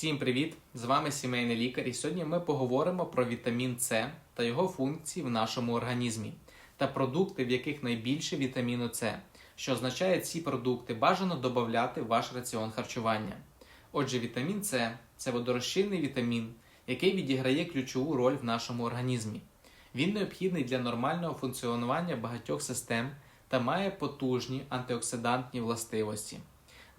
Всім привіт! З вами сімейний лікар, і сьогодні ми поговоримо про вітамін С та його функції в нашому організмі та продукти, в яких найбільше вітаміну С, що означає, ці продукти бажано додати в ваш раціон харчування. Отже, вітамін С це водорозчинний вітамін, який відіграє ключову роль в нашому організмі. Він необхідний для нормального функціонування багатьох систем та має потужні антиоксидантні властивості.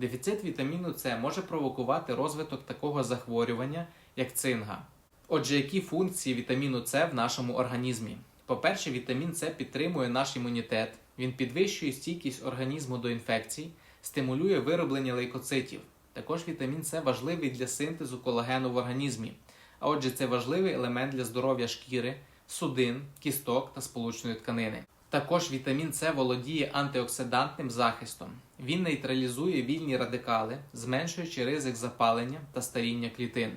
Дефіцит вітаміну С може провокувати розвиток такого захворювання, як цинга. Отже, які функції вітаміну С в нашому організмі? По-перше, вітамін С підтримує наш імунітет, він підвищує стійкість організму до інфекцій, стимулює вироблення лейкоцитів. Також вітамін С важливий для синтезу колагену в організмі, а отже, це важливий елемент для здоров'я шкіри, судин, кісток та сполучної тканини. Також вітамін С володіє антиоксидантним захистом. Він нейтралізує вільні радикали, зменшуючи ризик запалення та старіння клітин.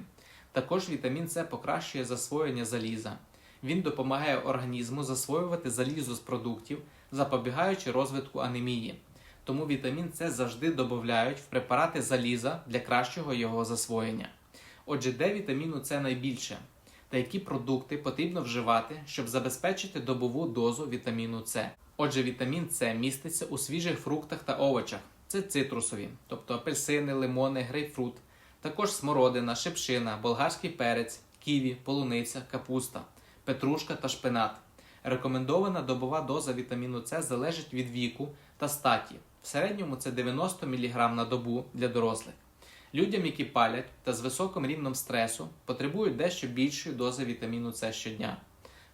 Також вітамін С покращує засвоєння заліза. Він допомагає організму засвоювати залізо з продуктів, запобігаючи розвитку анемії. Тому вітамін С завжди додають в препарати заліза для кращого його засвоєння. Отже, де вітаміну С найбільше? Та які продукти потрібно вживати, щоб забезпечити добову дозу вітаміну С. Отже, вітамін С міститься у свіжих фруктах та овочах. Це цитрусові, тобто апельсини, лимони, грейпфрут, також смородина, шипшина, болгарський перець, ківі, полуниця, капуста, петрушка та шпинат. Рекомендована добова доза вітаміну С залежить від віку та статі. В середньому це 90 мг на добу для дорослих. Людям, які палять та з високим рівнем стресу, потребують дещо більшої дози вітаміну С щодня.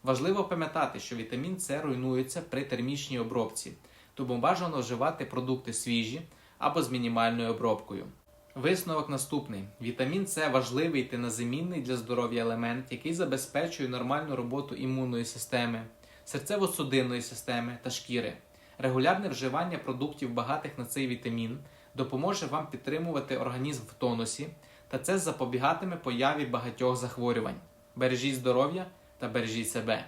Важливо пам'ятати, що вітамін С руйнується при термічній обробці, тому бажано вживати продукти свіжі або з мінімальною обробкою. Висновок наступний: вітамін С важливий та незамінний для здоров'я елемент, який забезпечує нормальну роботу імунної системи, серцево-судинної системи та шкіри. Регулярне вживання продуктів, багатих на цей вітамін, допоможе вам підтримувати організм в тонусі, та це запобігатиме появі багатьох захворювань. Бережіть здоров'я та бережіть себе.